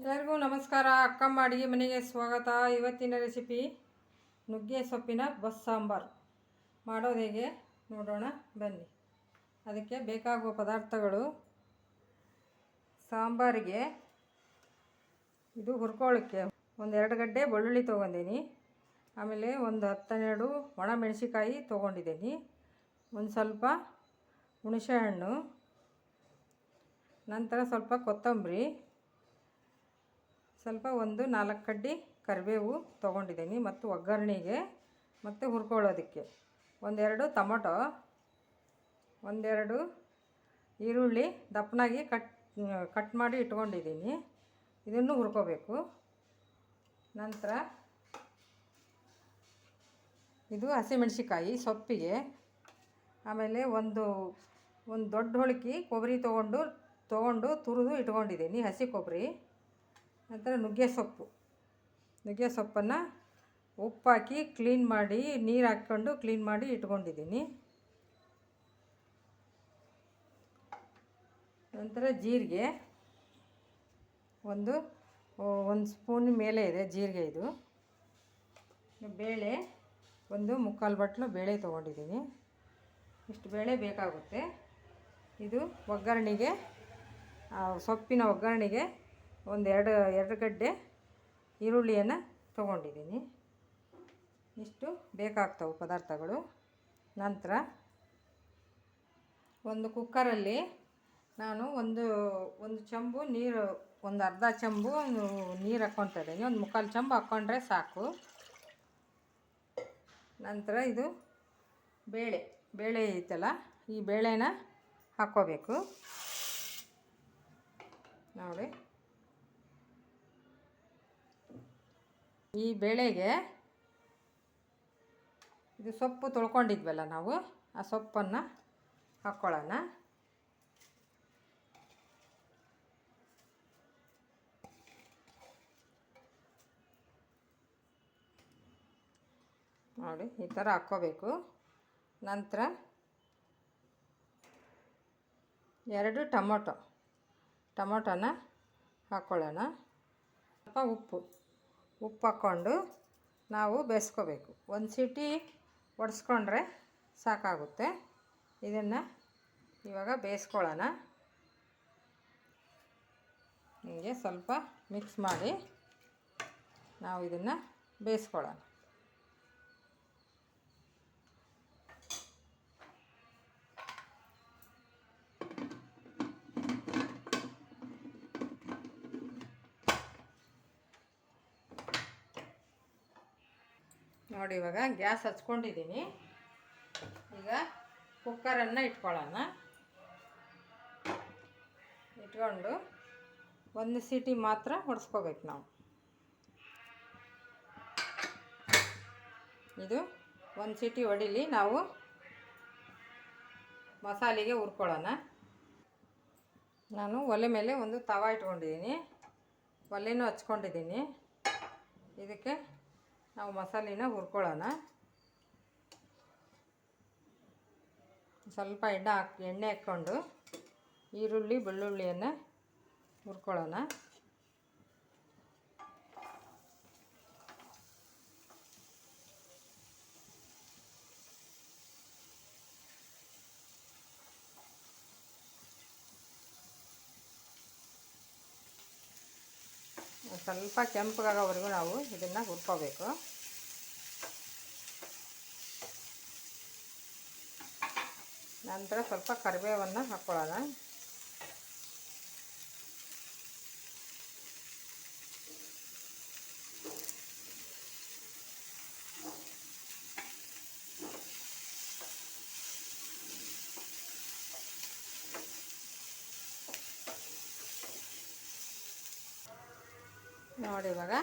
ಎಲ್ಲರಿಗೂ ನಮಸ್ಕಾರ. ಅಕ್ಕಮ್ಮ ಅಡುಗೆ ಮನೆಗೆ ಸ್ವಾಗತ. ಇವತ್ತಿನ ರೆಸಿಪಿ ನುಗ್ಗೆ ಸೊಪ್ಪಿನ ಬಸ್ ಸಾಂಬಾರು. ಮಾಡೋದು ಹೇಗೆ? ನೋಡೋಣ. ಬನ್ನಿ. ಅದಕ್ಕೆ ಬೇಕಾಗುವ ಪದಾರ್ಥಗಳು. ಸಾಂಬಾರಿಗೆ ಇದು ಹುರ್ಕೊಳ್ಳೋಕ್ಕೆ ಒಂದೆರಡು ಗಡ್ಡೆ ಬೆಳ್ಳುಳ್ಳಿ ತೊಗೊಂಡೀನಿ. ಆಮೇಲೆ ಒಂದು ಹತ್ತೆರಡು ಒಣ ಮೆಣಸಿಕಾಯಿ ತೊಗೊಂಡಿದ್ದೀನಿ. ಒಂದು ಸ್ವಲ್ಪ ಹುಣಸೆಹಣ್ಣು. ನಂತರ ಸ್ವಲ್ಪ ಕೊತ್ತಂಬರಿ. ಸ್ವಲ್ಪ ಒಂದು ನಾಲ್ಕು ಕಡ್ಡಿ ಕರಿಬೇವು ತೊಗೊಂಡಿದ್ದೀನಿ ಮತ್ತು ಒಗ್ಗರಣೆಗೆ ಮತ್ತು ಹುರ್ಕೊಳ್ಳೋದಕ್ಕೆ. ಒಂದೆರಡು ಟೊಮೊಟೊ, ಒಂದೆರಡು ಈರುಳ್ಳಿ ದಪ್ಪನಾಗಿ ಕಟ್ ಕಟ್ ಮಾಡಿ ಇಟ್ಕೊಂಡಿದ್ದೀನಿ. ಇದನ್ನು ಹುರ್ಕೋಬೇಕು. ನಂತರ ಇದು ಹಸಿಮೆಣ್ಸಿಕಾಯಿ ಸೊಪ್ಪಿಗೆ. ಆಮೇಲೆ ಒಂದು ಒಂದು ದೊಡ್ಡ ಹೊಳಕಿ ಕೊಬ್ಬರಿ ತೊಗೊಂಡು ತೊಗೊಂಡು ತುರಿದು ಇಟ್ಕೊಂಡಿದ್ದೀನಿ ಹಸಿ ಕೊಬ್ಬರಿ. ನಂತರ ನುಗ್ಗೆ ಸೊಪ್ಪು. ನುಗ್ಗೆ ಸೊಪ್ಪನ್ನು ಉಪ್ಪಾಕಿ ಕ್ಲೀನ್ ಮಾಡಿ ನೀರು ಹಾಕ್ಕೊಂಡು ಕ್ಲೀನ್ ಮಾಡಿ ಇಟ್ಕೊಂಡಿದ್ದೀನಿ ನಂತರ ಜೀರಿಗೆ ಒಂದು ಒಂದು ಸ್ಪೂನ್ ಮೇಲೆ ಇದೆ ಜೀರಿಗೆ ಇದು. ಬೇಳೆ ಒಂದು ಮುಕ್ಕಾಲು ಬಟ್ಲು ಬೇಳೆ ತೊಗೊಂಡಿದ್ದೀನಿ ಇಷ್ಟು ಬೇಳೆ ಬೇಕಾಗುತ್ತೆ. ಇದು ಒಗ್ಗರಣೆಗೆ ಸೊಪ್ಪಿನ ಒಗ್ಗರಣೆಗೆ ಒಂದು ಎರಡು ಎರಡು ಗಡ್ಡೆ ಈರುಳ್ಳಿಯನ್ನು ತೊಗೊಂಡಿದ್ದೀನಿ. ಇಷ್ಟು ಬೇಕಾಗ್ತವೆ ಪದಾರ್ಥಗಳು. ನಂತರ ಒಂದು ಕುಕ್ಕರಲ್ಲಿ ನಾನು ಒಂದು ಒಂದು ಚಂಬು ನೀರು, ಒಂದು ಅರ್ಧ ಚಂಬು ನೀರು ಹಾಕ್ಕೊತಾ ಇದ್ದೀನಿ. ಒಂದು ಮುಕ್ಕಾಲು ಚಂಬು ಹಾಕ್ಕೊಂಡ್ರೆ ಸಾಕು. ನಂತರ ಇದು ಬೇಳೆ ಬೇಳೆ ಐತಲ್ಲ, ಈ ಬೇಳೆನ ಹಾಕ್ಕೋಬೇಕು. ನೋಡಿ. ಈ ಬೇಳೆಗೆ ಇದು ಸೊಪ್ಪು ತೊಳ್ಕೊಂಡಿದ್ವಲ್ಲ ನಾವು, ಆ ಸೊಪ್ಪನ್ನು ಹಾಕ್ಕೊಳ್ಳೋಣ ನೋಡಿ, ಈ ಥರ ಹಾಕ್ಕೋಬೇಕು. ನಂತರ ಎರಡು ಟೊಮೊಟೊ, ಟೊಮೊಟೊನ ಹಾಕ್ಕೊಳ್ಳೋಣ ಸ್ವಲ್ಪ ಉಪ್ಪು. ಉಪ್ಪು ಹಾಕ್ಕೊಂಡು ನಾವು ಬೇಯಿಸ್ಕೋಬೇಕು. ಒಂದು ಸೀಟಿ ಒಡೆಸ್ಕೊಂಡ್ರೆ ಸಾಕಾಗುತ್ತೆ. ಇದನ್ನು ಇವಾಗ ಬೇಯಿಸ್ಕೊಳ್ಳೋಣ. ಹೀಗೆ ಸ್ವಲ್ಪ ಮಿಕ್ಸ್ ಮಾಡಿ ನಾವು ಇದನ್ನು ಬೇಯಿಸ್ಕೊಳ್ಳೋಣ. ನೋಡಿ, ಇವಾಗ ಗ್ಯಾಸ್ ಹಚ್ಕೊಂಡಿದ್ದೀನಿ. ಈಗ ಕುಕ್ಕರನ್ನು ಇಟ್ಕೊಳ್ಳೋಣ. ಇಟ್ಕೊಂಡು ಒಂದು ಸೀಟಿ ಮಾತ್ರ ಹೊಡೆಸ್ಕೋಬೇಕು ನಾವು. ಇದು ಒಂದು ಸೀಟಿ ಹೊಡಿಲಿ ನಾವು ಮಸಾಲೆಗೆ ಹುರ್ಕೊಳ್ಳೋಣ. ನಾನು ಒಲೆ ಮೇಲೆ ಒಂದು ತವ ಇಟ್ಕೊಂಡಿದ್ದೀನಿ. ಒಲೆನೂ ಹಚ್ಕೊಂಡಿದ್ದೀನಿ. ಇದಕ್ಕೆ ನಾವು ಮಸಾಲೆನ ಹುರ್ಕೊಳ್ಳೋಣ. ಸ್ವಲ್ಪ ಎಣ್ಣೆ ಹಾಕಿ ಎಣ್ಣೆ ಹಾಕ್ಕೊಂಡು ಈರುಳ್ಳಿ ಬೆಳ್ಳುಳ್ಳಿಯನ್ನು ಹುರ್ಕೊಳ್ಳೋಣ. ಸ್ವಲ್ಪ ಕೆಂಪಗಾಗೋವರೆಗೂ ನಾವು ಇದನ್ನು ಹುರ್ಕೋಬೇಕು. ನಂತರ ಸ್ವಲ್ಪ ಕರಿಬೇವನ್ನು ಹಾಕ್ಕೊಳ್ಳೋಣ ನೋಡಿ ಇವಾಗ.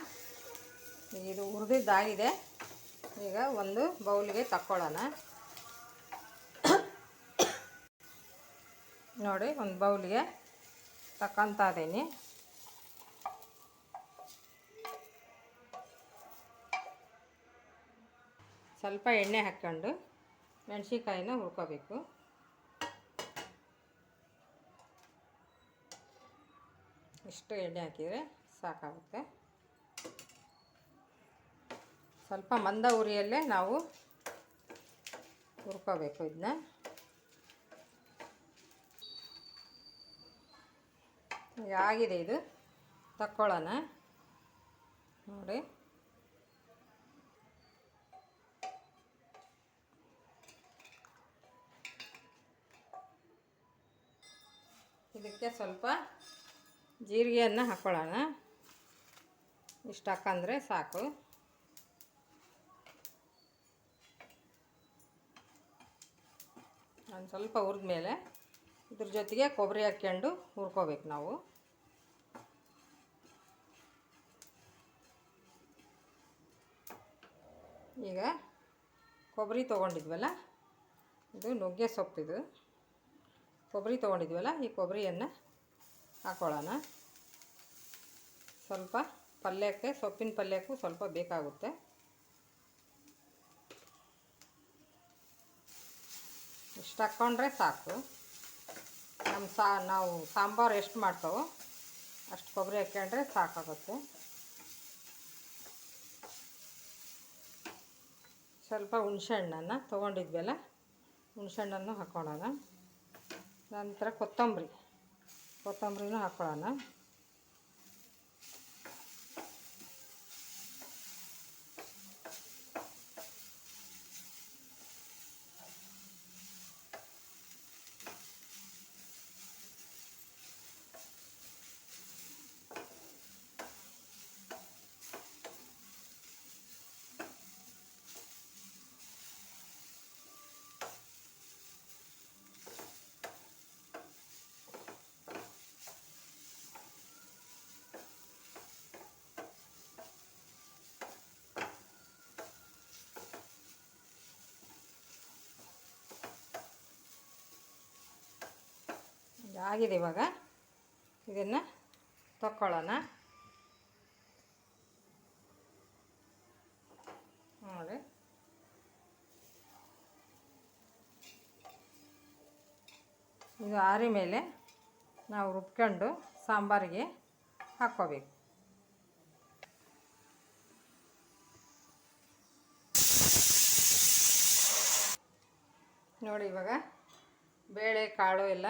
ಇದು ಹುರಿದಿದ್ದಾಗಿದೆ. ಈಗ ಒಂದು ಬೌಲ್ಗೆ ತಕ್ಕೊಳ್ಳೋಣ. ನೋಡಿ, ಒಂದು ಬೌಲ್ಗೆ ತಕ್ಕಂತ ಇದ್ದೀನಿ. ಸ್ವಲ್ಪ ಎಣ್ಣೆ ಹಾಕ್ಕೊಂಡು ಮೆಣಸಿನ್ಕಾಯಿನ ಹುರ್ಕೋಬೇಕು. ಇಷ್ಟು ಎಣ್ಣೆ ಹಾಕಿದರೆ ಸಾಕಾಗುತ್ತೆ. ಸ್ವಲ್ಪ ಮಂದ ಉರಿಯಲ್ಲೇ ನಾವು ಹುರ್ಕೋಬೇಕು ಇದನ್ನ ಆಗಿದೆ ಇದು. ತಕ್ಕೊಳ್ಳೋಣ. ನೋಡಿ. ಇದಕ್ಕೆ ಸ್ವಲ್ಪ ಜೀರಿಗೆಯನ್ನು ಹಾಕ್ಕೊಳ್ಳೋಣ ಇಷ್ಟು ಹಾಕಂದರೆ ಸಾಕು. ಒಂದು ಸ್ವಲ್ಪ ಹುರಿದ್ಮೇಲೆ ಇದ್ರ ಜೊತೆಗೆ ಕೊಬ್ಬರಿ ಹಾಕ್ಕೊಂಡು ಹುರ್ಕೋಬೇಕು ನಾವು. ಈಗ ಕೊಬ್ಬರಿ ತೊಗೊಂಡಿದ್ವಲ್ಲ, ಇದು ನುಗ್ಗೆ ಸೊಪ್ಪಿದು ಕೊಬ್ಬರಿ ತೊಗೊಂಡಿದ್ವಲ್ಲ, ಈ ಕೊಬ್ಬರಿಯನ್ನು ಹಾಕ್ಕೊಳ್ಳೋಣ ಸ್ವಲ್ಪ ಪಲ್ಯಕ್ಕೆ, ಸೊಪ್ಪಿನ ಪಲ್ಯಕ್ಕೂ ಸ್ವಲ್ಪ ಬೇಕಾಗುತ್ತೆ. ಇಷ್ಟು ಹಾಕ್ಕೊಂಡ್ರೆ ಸಾಕು. ನಮ್ಮ ಸಾ, ನಾವು ಸಾಂಬಾರು ಎಷ್ಟು ಮಾಡ್ತಾವೋ ಅಷ್ಟು ಕೊಬ್ಬರಿ ಹಾಕ್ಕೊಂಡ್ರೆ ಸಾಕಾಗುತ್ತೆ. ಸ್ವಲ್ಪ ಹುಣ್ಸೆಹಣ್ಣನ್ನು ತೊಗೊಂಡಿದ್ವಲ್ಲ ಹುಣ್ಸೆಹಣ್ಣನ್ನು ಹಾಕ್ಕೊಳ್ಳೋಣ ನಂತರ ಕೊತ್ತಂಬರಿ, ಕೊತ್ತಂಬರಿನೂ ಹಾಕ್ಕೊಳ್ಳೋಣ ಆಗಿದೆ ಇವಾಗ. ಇದನ್ನು ತಕ್ಕೊಳ್ಳೋಣ. ನೋಡಿ. ಇದು ಆರಿ ಮೇಲೆ ನಾವು ರುಬ್ಕೊಂಡು ಸಾಂಬಾರಿಗೆ ಹಾಕ್ಕೋಬೇಕು. ನೋಡಿ ಇವಾಗ ಬೇಳೆ, ಕಾಳು ಎಲ್ಲ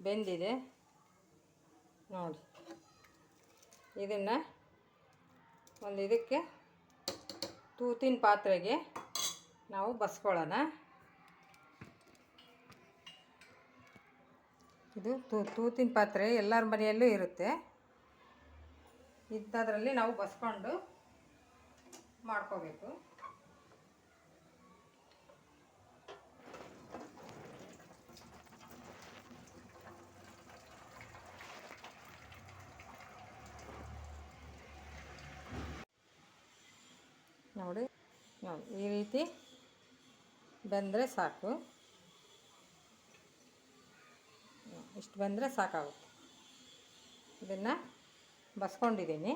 ಬೆಂದಿದೆ. ನೋಡಿ. ಇದನ್ನು ಒಂದು ಇದಕ್ಕೆ ತೂತಿನ ಪಾತ್ರೆಗೆ ನಾವು ಬಸ್ಕೊಳ್ಳೋಣ. ಇದು ತೂತಿನ ಪಾತ್ರೆ ಎಲ್ಲರ ಮನೆಯಲ್ಲೂ ಇರುತ್ತೆ. ಇಂಥದ್ರಲ್ಲಿ ನಾವು ಬಸ್ಕೊಂಡು ಮಾಡ್ಕೋಬೇಕು. ನೋಡಿ ನೋಡಿ, ಈ ರೀತಿ ಬೆಂದರೆ ಸಾಕು. ಇಷ್ಟು ಬಂದರೆ ಸಾಕಾಗುತ್ತೆ. ಇದನ್ನು ಬಸ್ಕೊಂಡಿದ್ದೀನಿ.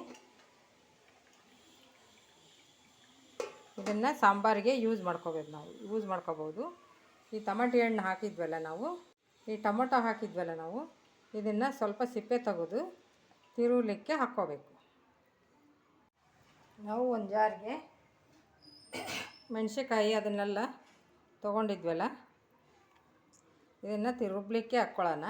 ಇದನ್ನು ಸಾಂಬಾರಿಗೆ ಯೂಸ್ ಮಾಡ್ಕೋಬೇಕು ನಾವು ಯೂಸ್ ಮಾಡ್ಕೋಬೋದು. ಈ ಟಮಾಟಿ ಹಣ್ಣು ಹಾಕಿದ್ವಲ್ಲ ನಾವು, ಈ ಟೊಮೊಟೊ ಹಾಕಿದ್ವಲ್ಲ ನಾವು, ಇದನ್ನು ಸ್ವಲ್ಪ ಸಿಪ್ಪೆ ತೆಗೆದು ತಿರುಲಿಕ್ಕೆ ಹಾಕ್ಕೋಬೇಕು. ನಾವು ಒಂದು ಜಾರ್ಗೆ ಮೆಣಸಿಕಾಯಿ ಅದನ್ನೆಲ್ಲ ತೊಗೊಂಡಿದ್ವಲ್ಲ ಇದನ್ನು ತಿರುಬ್ಲಿಕ್ಕೆ ಹಾಕ್ಕೊಳ್ಳೋಣ.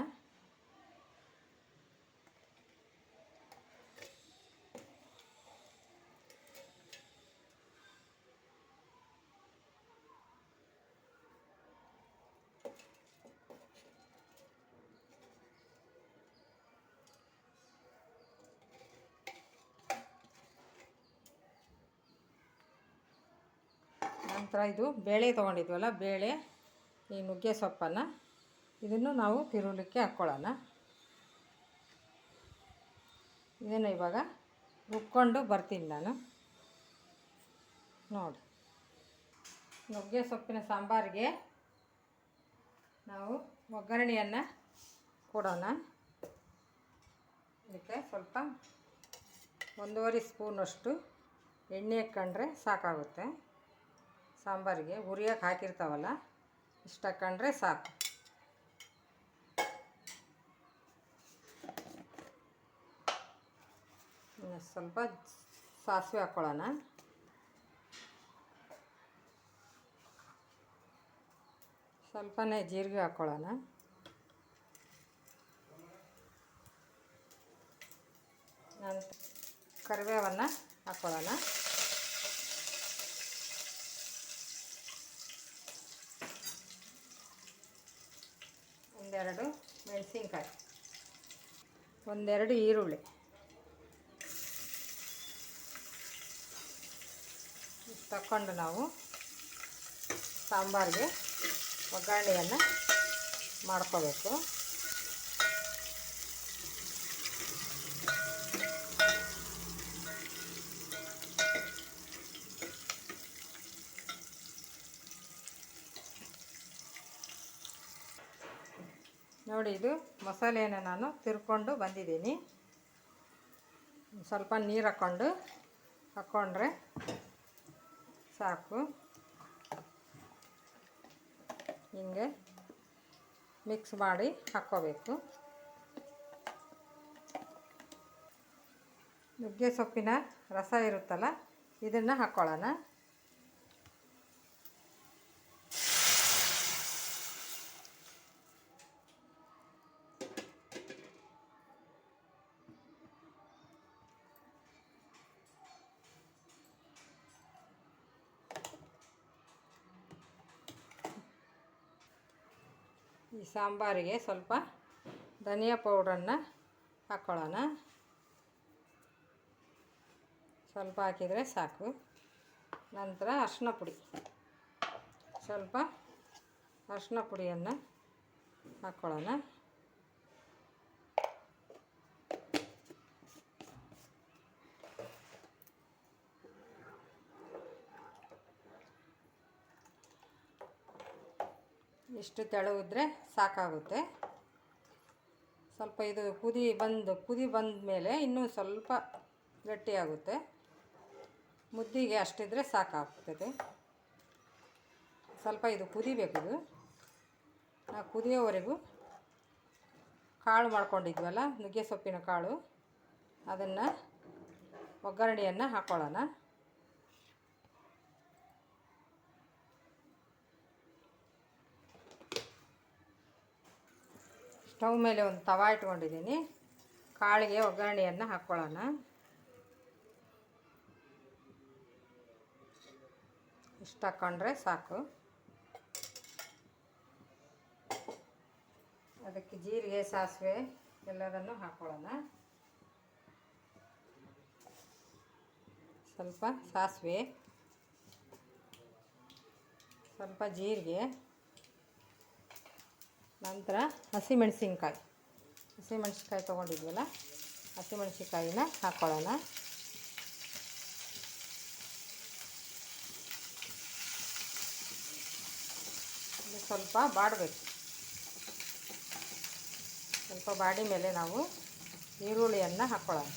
ನಂತರ ಇದು ಬೇಳೆ ತೊಗೊಂಡಿದ್ವಲ್ಲ, ಬೇಳೆ, ಈ ನುಗ್ಗೆ ಸೊಪ್ಪನ್ನು. ಇದನ್ನು ನಾವು ತಿರುಗಲಿಕ್ಕೆ ಹಾಕ್ಕೊಳ್ಳೋಣ. ಇದನ್ನು ಇವಾಗ ರುಬ್ಕೊಂಡು ಬರ್ತೀನಿ ನಾನು. ನೋಡಿ. ನುಗ್ಗೆ ಸೊಪ್ಪಿನ ಸಾಂಬಾರಿಗೆ ನಾವು ಒಗ್ಗರಣೆಯನ್ನು ಕೊಡೋಣ. ಇದಕ್ಕೆ ಸ್ವಲ್ಪ ಒಂದೂವರೆ ಸ್ಪೂನಷ್ಟು ಎಣ್ಣೆ ಹಾಕ್ಕೊಂಡ್ರೆ ಸಾಕಾಗುತ್ತೆ. ಸಾಂಬಾರಿಗೆ ಹುರಿಯೋಕೆ ಹಾಕಿರ್ತಾವಲ್ಲ, ಇಷ್ಟು ಹಾಕೊಂಡ್ರೆ ಸಾಕು. ಸ್ವಲ್ಪ ಸಾಸಿವೆ ಹಾಕ್ಕೊಳ್ಳೋಣ ಸ್ವಲ್ಪನೇ ಜೀರಿಗೆ ಹಾಕ್ಕೊಳ್ಳೋಣ ನಂತರ ಕರಿಬೇವನ್ನು ಹಾಕ್ಕೊಳ್ಳೋಣ ಒಂದೆರಡು ಮೆಣಸಿನ್ಕಾಯಿ. ಒಂದೆರಡು ಈರುಳ್ಳಿ. ತಗೊಂಡು ನಾವು ಸಾಂಬಾರಿಗೆ ಒಗ್ಗರಣೆಯನ್ನು ಮಾಡ್ಕೋಬೇಕು. ನೋಡಿ ಇದು ಮಸಾಲೆಯನ್ನು ನಾನು ತಿರ್ಕೊಂಡು ಬಂದಿದ್ದೀನಿ. ಸ್ವಲ್ಪ ನೀರು ಹಾಕ್ಕೊಂಡು, ಹಾಕ್ಕೊಂಡ್ರೆ ಸಾಕು. ಹಿಂಗೆ ಮಿಕ್ಸ್ ಮಾಡಿ ಹಾಕ್ಕೋಬೇಕು. ನುಗ್ಗೆ ಸೊಪ್ಪಿನ ರಸ ಇರುತ್ತಲ್ಲ, ಇದನ್ನು ಹಾಕ್ಕೊಳ್ಳೋಣ. ಈ ಸಾಂಬಾರಿಗೆ ಸ್ವಲ್ಪ ಧನಿಯಾ ಪೌಡ್ರನ್ನು ಹಾಕ್ಕೊಳ್ಳೋಣ ಸ್ವಲ್ಪ ಹಾಕಿದರೆ ಸಾಕು. ನಂತರ ಅರ್ಶಿನ ಪುಡಿ. ಸ್ವಲ್ಪ ಅರ್ಶಿನ ಪುಡಿಯನ್ನು ಹಾಕ್ಕೊಳ್ಳೋಣ ಇಷ್ಟು ತೆಳುವುದ್ರೆ ಸಾಕಾಗುತ್ತೆ. ಸ್ವಲ್ಪ ಇದು ಕುದಿ ಬಂದು, ಕುದಿ ಬಂದ ಮೇಲೆ ಇನ್ನೂ ಸ್ವಲ್ಪ ಗಟ್ಟಿಯಾಗುತ್ತೆ. ಮುದ್ದಿಗೆ ಅಷ್ಟಿದ್ರೆ ಸಾಕಾಗ್ತದೆ. ಸ್ವಲ್ಪ ಇದು ಕುದಿಬೇಕು ಇದು. ಆ ಕುದಿಯೋವರೆಗೂ ಕಾಳು ಮಾಡ್ಕೊಂಡಿದ್ವಲ್ಲ, ನುಗ್ಗೆ ಸೊಪ್ಪಿನ ಕಾಳು, ಅದನ್ನು ಒಗ್ಗರಣೆಯನ್ನು ಹಾಕ್ಕೊಳ್ಳೋಣ ಸ್ಟವ್ ಮೇಲೆ ಒಂದು ತವ ಇಟ್ಕೊಂಡಿದ್ದೀನಿ. ಕಾಳಿಗೆ ಒಗ್ಗರಣೆಯನ್ನು ಹಾಕ್ಕೊಳ್ಳೋಣ ಇಷ್ಟು ಹಾಕ್ಕೊಂಡ್ರೆ ಸಾಕು. ಅದಕ್ಕೆ ಜೀರಿಗೆ, ಸಾಸಿವೆ ಎಲ್ಲದನ್ನು ಹಾಕ್ಕೊಳ್ಳೋಣ ಸ್ವಲ್ಪ ಸಾಸಿವೆ, ಸ್ವಲ್ಪ ಜೀರಿಗೆ. ನಂತರ ಹಸಿಮೆಣಸಿನ್ಕಾಯಿ. ಹಸಿಮೆಣಸಿನ್ಕಾಯಿ ತೊಗೊಂಡಿದ್ವಲ್ಲ, ಹಸಿಮೆಣಸಿನ್ಕಾಯಿನ ಹಾಕ್ಕೊಳ್ಳೋಣ ಸ್ವಲ್ಪ ಬಾಡಬೇಕು. ಸ್ವಲ್ಪ ಬಾಡಿ ಮೇಲೆ ನಾವು ಈರುಳ್ಳಿಯನ್ನು ಹಾಕ್ಕೊಳ್ಳೋಣ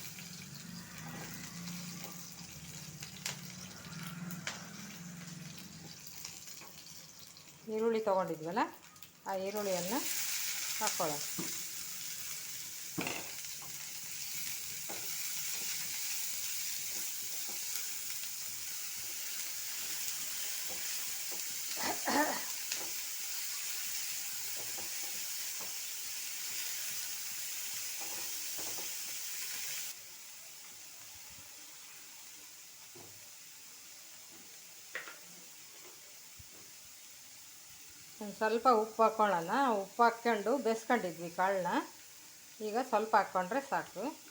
ಈರುಳ್ಳಿ ತೊಗೊಂಡಿದ್ವಲ್ಲ ಆ ಈರುಳ್ಳಿಯನ್ನು ಹಾಕ್ಕೊಳ್ಳೋಣ ಸ್ವಲ್ಪ ಉಪ್ಪು ಹಾಕ್ಕೊಳ್ಳೋಣ ಉಪ್ಪು ಹಾಕ್ಕೊಂಡು ಬೇಯಿಸ್ಕೊಂಡಿದ್ವಿ ಕಾಳನ್ನ. ಈಗ ಸ್ವಲ್ಪ ಹಾಕ್ಕೊಂಡ್ರೆ ಸಾಕು.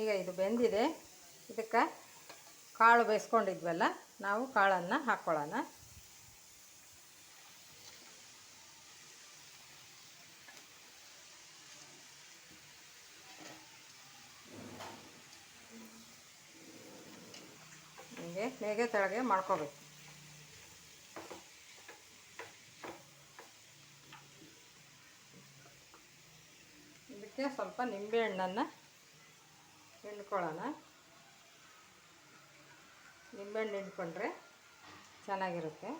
ಈಗ ಇದು ಬೆಂದಿದೆ. ಇದಕ್ಕೆ ಕಾಳು ಬೇಯಿಸ್ಕೊಂಡಿದ್ವಲ್ಲ, ನಾವು ಕಾಳನ್ನು ಹಾಕ್ಕೊಳ್ಳೋಣ ಹಿಂಗೆ ಮೇಗೆ ತೆಳಗೆ ಮಾಡ್ಕೋಬೇಕು. ಇದಕ್ಕೆ ಸ್ವಲ್ಪ ನಿಂಬೆಹಣ್ಣನ್ನು ಹಿಂಡ್ಕೊಳ್ಳೋಣ. ನಿಂಬೆಹಣ್ಣು ಹಿಂಡ್ಕೊಂಡ್ರೆ ಚೆನ್ನಾಗಿರುತ್ತೆ.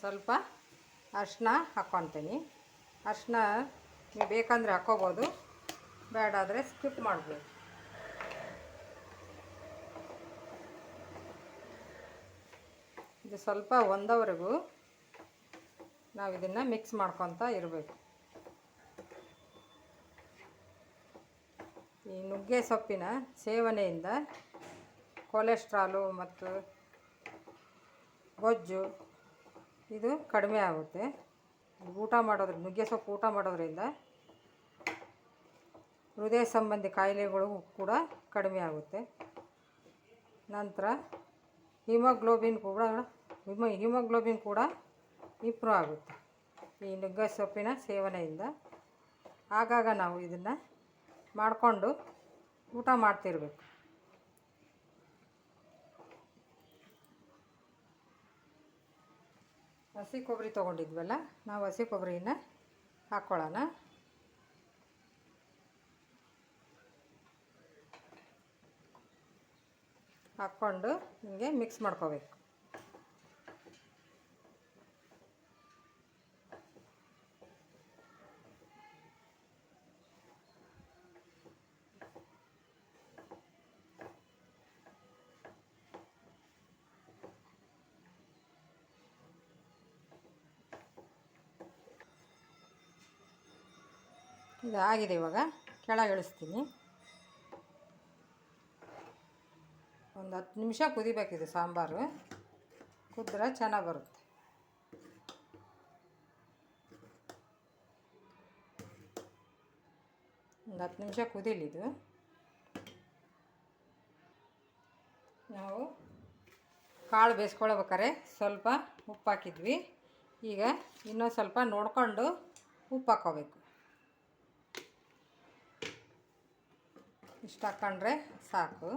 ಸ್ವಲ್ಪ ಅರ್ಶಿನ ಹಾಕ್ಕೊತೀನಿ. ಅರ್ಶಿನ ನೀವು ಬೇಕಂದರೆ ಹಾಕ್ಕೋಬೋದು. ಬೇಡಾದರೆ ಸ್ಕಿಪ್ ಮಾಡ್ಬೋದು. ಇದು ಸ್ವಲ್ಪ ಒಂದವರೆಗೂ ನಾವು ಇದನ್ನು ಮಿಕ್ಸ್ ಮಾಡ್ಕೊತ ಇರಬೇಕು. ಈ ನುಗ್ಗೆ ಸೊಪ್ಪಿನ ಸೇವನೆಯಿಂದ ಕೊಲೆಸ್ಟ್ರಾಲು ಮತ್ತು ಗೊಜ್ಜು ಇದು ಕಡಿಮೆ ಆಗುತ್ತೆ. ಊಟ ಮಾಡೋದ್ರ, ನುಗ್ಗೆ ಸೊಪ್ಪು ಊಟ ಮಾಡೋದ್ರಿಂದ ಹೃದಯ ಸಂಬಂಧಿ ಕಾಯಿಲೆಗಳು ಕೂಡ ಕಡಿಮೆ ಆಗುತ್ತೆ. ನಂತರ ಹಿಮೋಗ್ಲೋಬಿನ್ ಕೂಡ, ಹಿಮ, ಹಿಮೋಗ್ಲೋಬಿನ್ ಕೂಡ ಇಂಪ್ರೂವ್ ಆಗುತ್ತೆ ಈ ನುಗ್ಗೆ ಸೊಪ್ಪಿನ ಸೇವನೆಯಿಂದ ಆಗಾಗ ನಾವು ಇದನ್ನು ಮಾಡಿಕೊಂಡು ಊಟ ಮಾಡ್ತಿರ್ಬೇಕು. ಹಸಿ ಕೊಬ್ಬರಿ ತೊಗೊಂಡಿದ್ವಲ್ಲ, ನಾವು ಹಸಿ ಕೊಬ್ಬರಿನ ಹಾಕ್ಕೊಳ್ಳೋಣ ಹಾಕ್ಕೊಂಡು ಹಿಂಗೆ ಮಿಕ್ಸ್ ಮಾಡ್ಕೋಬೇಕು. ಇದು ಆಗಿದೆ ಇವಾಗ. ಕೆಳಗೆ ಇಳಿಸ್ತೀನಿ. ಒಂದು ಹತ್ತು ನಿಮಿಷ ಕುದಿಬೇಕಿದೆ ಸಾಂಬಾರು. ಕುದ್ರೆ ಚೆನ್ನಾಗಿ ಬರುತ್ತೆ. ಒಂದು ಹತ್ತು ನಿಮಿಷ ಕುದೀಲಿದು ನಾವು ಕಾಳು ಬೇಯಿಸ್ಕೊಳ್ಬೇಕಾರೆ ಸ್ವಲ್ಪ ಉಪ್ಪು ಹಾಕಿದ್ವಿ ಈಗ ಇನ್ನೊಂದು ಸ್ವಲ್ಪ ನೋಡಿಕೊಂಡು ಉಪ್ಪು ಹಾಕ್ಕೋಬೇಕು ಇಷ್ಟು ಹಾಕೊಂಡ್ರೆ ಸಾಕು.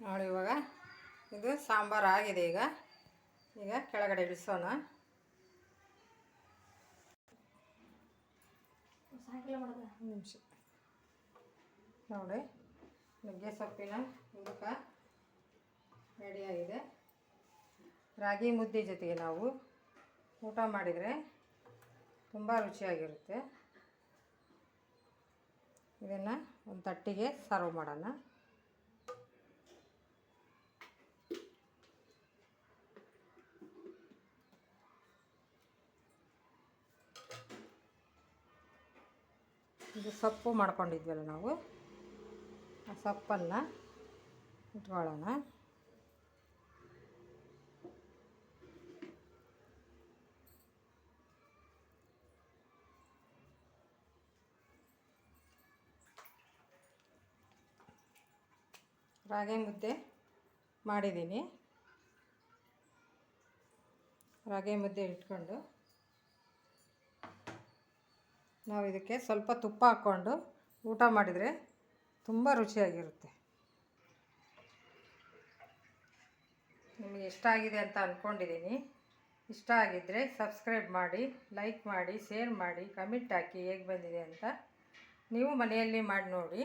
ನೋಡಿ ಇವಾಗ ಇದು ಸಾಂಬಾರು ಆಗಿದೆ ಈಗ. ಈಗ ಕೆಳಗಡೆ ಇಳಿಸೋಣ. ನಿಮಿಷ. ನೋಡಿ ನುಗ್ಗೆ ಸೊಪ್ಪಿನ ಉದುಕ ರೆಡಿಯಾಗಿದೆ ರಾಗಿ ಮುದ್ದೆ ಜೊತೆಗೆ ನಾವು ಊಟ ಮಾಡಿದರೆ ತುಂಬ ರುಚಿಯಾಗಿರುತ್ತೆ. ಇದನ್ನು ಒಂದು ತಟ್ಟಿಗೆ ಸರ್ವ್ ಮಾಡೋಣ. ಇದು ಸೊಪ್ಪು ಮಾಡ್ಕೊಂಡಿದ್ವಲ್ಲ ನಾವು, ಆ ಸೊಪ್ಪನ್ನು ಇಟ್ಕೊಳ್ಳೋಣ. ರಾಗಿ ಮುದ್ದೆ ಮಾಡಿದ್ದೀನಿ. ರಾಗಿ ಮುದ್ದೆ ಇಟ್ಕೊಂಡು ನಾವು ಇದಕ್ಕೆ ಸ್ವಲ್ಪ ತುಪ್ಪ ಹಾಕ್ಕೊಂಡು ಊಟ ಮಾಡಿದರೆ ತುಂಬ ರುಚಿಯಾಗಿರುತ್ತೆ. ನಿಮಗೆ ಇಷ್ಟ ಆಗಿದೆ ಅಂತ ಅಂದ್ಕೊಂಡಿದ್ದೀನಿ ಇಷ್ಟ ಆಗಿದ್ದರೆ ಸಬ್ಸ್ಕ್ರೈಬ್ ಮಾಡಿ, ಲೈಕ್ ಮಾಡಿ, ಶೇರ್ ಮಾಡಿ, ಕಮೆಂಟ್ ಹಾಕಿ ಹೇಗೆ ಬಂದಿದೆ ಅಂತ ನೀವು ಮನೆಯಲ್ಲಿ ಮಾಡಿ ನೋಡಿ.